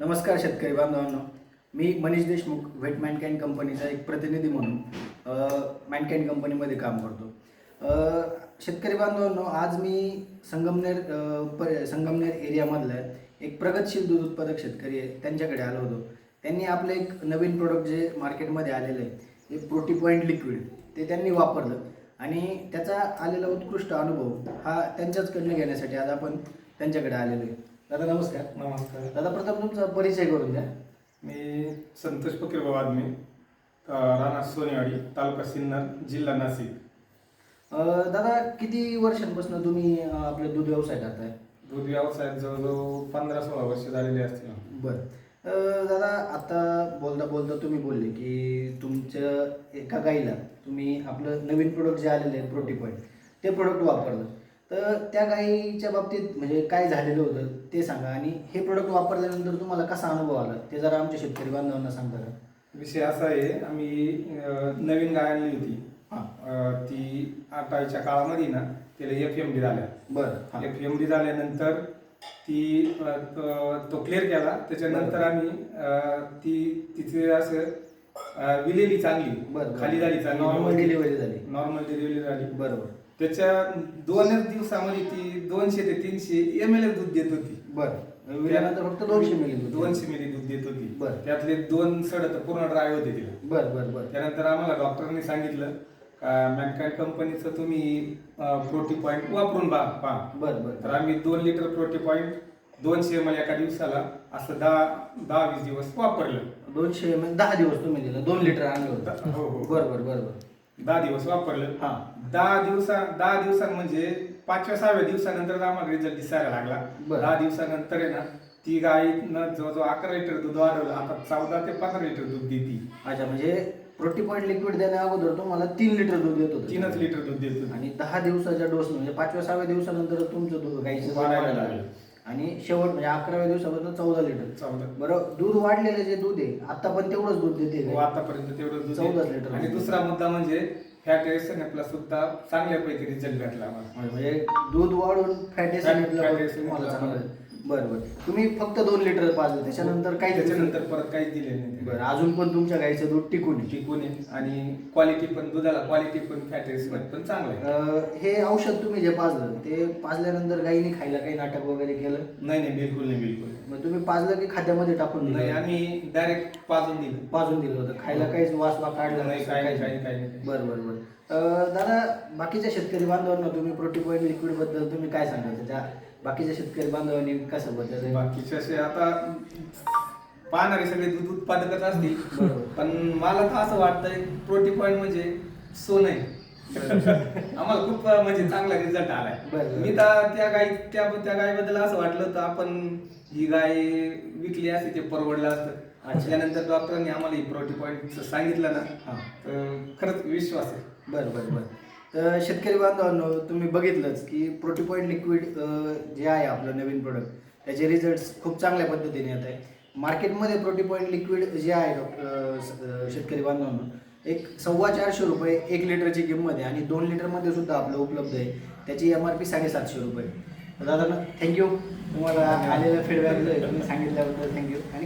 नमस्कार शेतकरी बांधवांनो. मी मनीष देशमुख व्हेट मॅनकॅन कंपनीचा एक प्रतिनिधी म्हणून मॅनकॅन कंपनीमध्ये काम करतो. शेतकरी बांधवांनो आज मी संगमनेर पर संगमनेर एरियामधल्या एक प्रगतशील दूध उत्पादक शेतकरी आहे त्यांच्याकडे आलो होतो. त्यांनी आपलं एक नवीन प्रोडक्ट जे मार्केटमध्ये आलेलं आहे एक प्रोटी पॉईंट लिक्विड ते त्यांनी वापरलं. आणि त्याचा आलेला उत्कृष्ट अनुभव हा त्यांच्याचकडनं घेण्यासाठी आज आपण त्यांच्याकडे आलेलो आहे. दादा नमस्कार. नमस्कार. दादा प्रथम तुमचा परिचय करून द्या. मी संतोष फकीरबाब आदमी राणा सोनेवाडी तालुका सिन्नर जिल्हा नाशिक. दादा किती वर्षांपासून तुम्ही अं, आपलं दूध व्यवसाय करताय? दूध व्यवसायात जवळजवळ पंधरा सोळा वर्ष झालेली असतील. बरं. दादा आता बोलता बोलता तुम्ही बोलले की तुमच्या एका गाईला तुम्ही आपलं नवीन प्रोडक्ट जे आलेलं आहे प्रोटी पॉईंट ते प्रोडक्ट वापरलं. तर त्या गाईच्या बाबतीत म्हणजे काय झालेलं होतं ते सांगा. आणि हे प्रोडक्ट वापरल्यानंतर तुम्हाला कसा अनुभव आला? ते जरा आमच्या शेतकरी बांधवांना सांगता का? विषय असा आहे आम्ही अ, नवीन गाय आणली होती. हां. अ, ती आटाईच्या काळामध्ये ना तिला एफ एम डी झाल्या. बरं हां. एफ एम डी झाल्यानंतर ती अ, त- तो क्लिअर केला. त्याच्यानंतर आम्ही अ, ती तिचे असं अ, विलेली चांगली. बरं खाली झाली चांगली. नॉर्मल डिलिव्हरी झाली. नॉर्मल डिलिव्हरी झाली. बरोबर. त्याच्या दोनच दिवसामध्ये ती दोनशे ते तीनशे एम एल दूध देत होती. बरं. विल्यानंतर फक्त दोनशे मिली दूध दोनशे मिली दूध देत होती. बरं. त्यातले दोन सड तर पूर्ण ड्राय होते तिला. बरं बरं बरं. त्यानंतर आम्हाला डॉक्टरांनी सांगितलं का मॅनकाइंड कंपनीचं तुम्ही प्रोटी पॉईंट वापरून पहा पहा. बरं बरं. तर आम्ही दोन लिटर प्रोटी पॉईंट दोनशे एम एल एका दिवसाला असं दहा दहा वीस दिवस वापरलं. दोनशे म्हणजे दहा दिवस तुम्ही दिलं दोन लिटर आणलं होतं. हो हो. बरं बरं बरं बरं. दहा दिवस वापरलं. हां. दहा दिवसा दहा दिवसां म्हणजे पाचव्या सहाव्या दिवसानंतर आम्हाला रिझल्ट दिसायला लागला. बरं. दहा दिवसानंतर आहे ना ती गायीनं जवळजवळ अकरा लिटर दूध वाढवलं. आता चौदा ते पंधरा लिटर दूध देते. अच्छा म्हणजे प्रोटी पॉईंट लिक्विड देण्या अगोदर तुम्हाला तीन लिटर दूध देत होतं. तीनच लिटर दूध देत होती. आणि दहा दिवसाच्या डोस म्हणजे पाचव्या सहाव्या दिवसानंतर तुमचं दूध गाईचं दूध वाढायला वाढायला लागलं. लागलं. आणि शेवट म्हणजे अकराव्या दिवसापासून चौदा लिटर चौदा बरं दूध वाढलेलं जे दूध आहे आता पण तेवढंच दूध देते हो, गाय. आतापर्यंत तेवढं दूध आहे. लिटर आणि. दुसरा मुद्दा म्हणजे फॅट सुद्धा चांगल्यापैकी रिझल्ट भेटला आम्हाला म्हणजे दूध वाढून फॅट Fat- fat acid तुम्हाला ला चांगलं आहे. बरं बरं. तुम्ही फक्त दोन लिटर पाजलं त्याच्यानंतर काही त्याच्यानंतर परत काहीच दिले नाही. बरं अजून पण तुमच्या गाईचं दूध टिकून आहे. टिकून आहे. आणि क्वालिटी पण दुधाला क्वालिटी पण फॅट एसएनएफ पण चांगलं आहे. अं, हे औषध तुम्ही जे पाजलं ते पाजल्यानंतर गाईने खायला काही नाटक वगैरे केलं? नाही नाही बिलकुल नाही बिलकुल नाही. मग तुम्ही पाजलं की खाद्यामध्ये टाकून नाही दिलं आम्ही डायरेक्ट पाजून दिलं. पाजून दिलं होतं. खायला काहीच वासवा काढला नाही काही नाही काही काही नाही. बरं बरं बरं. दादा बाकीच्या शेतकरी बांधवांना तुम्ही प्रोटी पॉईंट लिक्विडबद्दल तुम्ही काय सांगाल? त्या बाकीच्या शेतकरी बांधवांनी कसं बद्दल बाकीचे असे आता पाहणारे सगळे दूध उत्पादकच असतील. बरोबर. पण मला तर असं वाटतंय प्रोटी पॉईंट म्हणजे सोनं आहे. आम्हाला खूप म्हणजे चांगला रिझल्ट आलाय. बरं. मी तर त्या गाई त्या त्या गायबद्दल असं वाटलं तर आपण ही गाय विकली असते ते परवडलं असतं. अच्छा. त्यानंतर डॉक्टरांनी आम्हाला ही प्रोटी पॉईंट सांगितलं ना हां. तर खरंच विश्वास आहे. बरं बरं बरं. तर शेतकरी बांधवांनो तुम्ही बघितलंच की प्रोटी पॉईंट लिक्विड जे आहे आपलं नवीन प्रोडक्ट त्याचे रिझल्ट्स खूप चांगल्या पद्धतीने येत आहे मार्केटमध्ये प्रोटी पॉईंट लिक्विड जे आहे डॉक्टर शेतकरी बांधवांनो एक सव्वा चारशे रुपये एक लिटरची किंमत आहे आणि दोन लिटरमध्ये सुद्धा आपलं उपलब्ध आहे. त्याची एम आर पी साडेसातशे रुपये. दादा थँक्यू तुम्हाला आलेलं फीडबॅक तुम्ही सांगितल्याबद्दल थँक्यू आणि